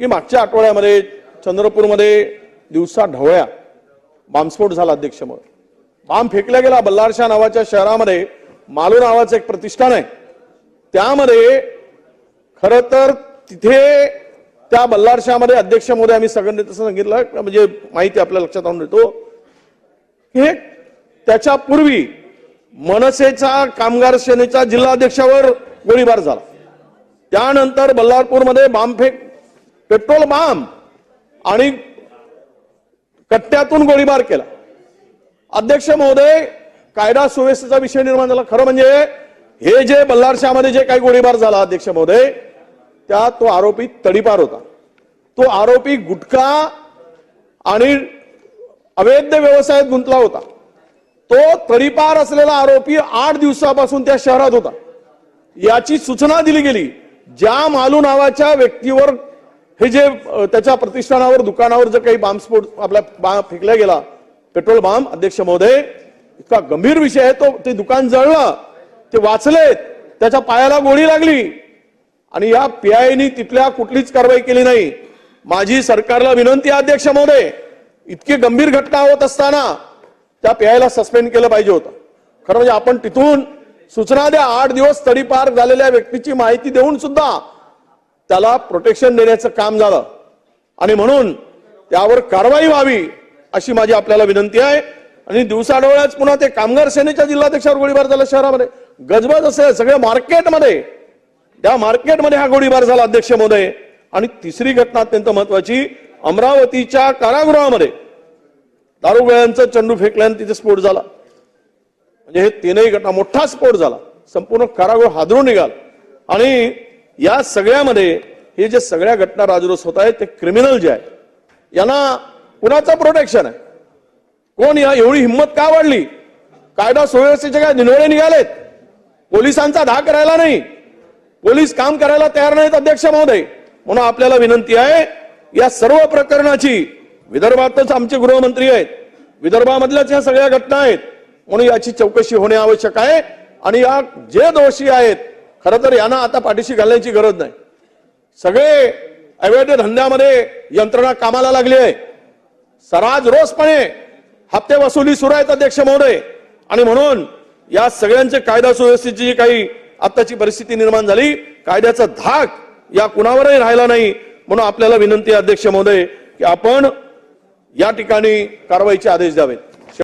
की मागच्या आठवड्यामध्ये चंद्रपूरमध्ये दिवसा ढवळ्या बॉम्बस्फोट झाला अध्यक्ष महोदय बांब फेकला गेला बल्लारशा नावाच्या शहरामध्ये मालू नावाचं एक प्रतिष्ठान आहे. त्यामध्ये खर तर तिथे त्या बल्लारशामध्ये अध्यक्ष महोदय आम्ही सगळ्यांनी तसं सांगितलं म्हणजे माहिती आपल्या लक्षात आणून देतो. हे त्याच्या पूर्वी मनसेचा कामगार सेनेच्या जिल्हाध्यक्षावर गोळीबार झाला. त्यानंतर बल्लारपूरमध्ये बांबफेक पेट्रोल बांब आणि कट्ट्यातून गोळीबार केला. अध्यक्ष महोदय कायदा सुव्यवस्थेचा विषय निर्माण झाला. खरं म्हणजे हे जे बल्लारशामध्ये जे काही गोळीबार झाला अध्यक्ष महोदय त्यात तो आरोपी तडीपार होता. तो आरोपी गुटखा आणि अवैध व्यवसायात गुंतला होता. तो तडीपार असलेला आरोपी आठ दिवसापासून त्या शहरात होता. याची सूचना दिली गेली ज्या मालू नावाच्या व्यक्तीवर हे जे त्याच्या प्रतिष्ठानावर दुकानावर जर काही बांबस्फोट आपला बांब फेकला गेला पेट्रोल बांब अध्यक्ष महोदय इतका गंभीर विषय आहे तो ते दुकान जळलं ते वाचलेत त्याच्या पायाला गोळी लागली. आणि या पीआयनी तिथल्या कुठलीच कारवाई केली नाही. माझी सरकारला विनंती आहे अध्यक्ष महोदय इतकी गंभीर घटना होत असताना त्या पीआयला सस्पेंड केलं पाहिजे होतं. खरं म्हणजे आपण तिथून सूचना द्या आठ दिवस तडीपार झालेल्या व्यक्तीची माहिती देऊन सुद्धा त्याला प्रोटेक्शन देण्याचं काम झालं. आणि म्हणून त्यावर कारवाई व्हावी अशी माझी आपल्याला विनंती आहे. आणि दिवसाडोळ्याच पुन्हा ते कामगार सेनेच्या जिल्हाध्यक्षावर गोळीबार झाला शहरामध्ये. गजबज असे सगळ्या मार्केटमध्ये त्या मार्केटमध्ये हा गोळीबार झाला अध्यक्ष महोदय. आणि तिसरी घटना अत्यंत महत्वाची अमरावतीच्या कारागृहामध्ये. दारुगोळ्यांचा चंडू फेकल्यानं तिथे स्फोट झाला. म्हणजे हे तीनही घटना मोठा स्फोट झाला. संपूर्ण कारागृह हादरून निघाल. आणि या सगळ्यामध्ये हे जे सगळ्या घटना राजरोस होत आहेत ते क्रिमिनल जे आहे यांना कुणाचं प्रोटेक्शन आहे? कोण या एवढी हिंमत का वाढली? कायदा सुव्यवस्थेचे काय निनोळे निघालेत? पोलिसांचा धाक करायला नाही. पोलीस काम करायला तयार नाहीत अध्यक्ष महोदय. म्हणून आपल्याला विनंती आहे या सर्व प्रकरणाची विदर्भातच आमचे गृहमंत्री आहेत विदर्भामधल्याच या सगळ्या घटना आहेत म्हणून याची चौकशी होणे आवश्यक आहे. आणि या जे दोषी आहेत खरं तर यांना आता पाठीशी घालण्याची गरज नाही. सगळे अवैध धंद्यामध्ये यंत्रणा कामाला लागली आहे. सराज रोजपणे हप्ते वसुली सुरू आहेत अध्यक्ष महोदय. आणि म्हणून या सगळ्यांचे कायदा सुव्यवस्थेची जी काही आत्ताची परिस्थिती निर्माण झाली. कायद्याचा धाक या कुणावरही राहिला नाही. म्हणून आपल्याला विनंती आहे अध्यक्ष महोदय की आपण या ठिकाणी कारवाईचे आदेश द्यावेत.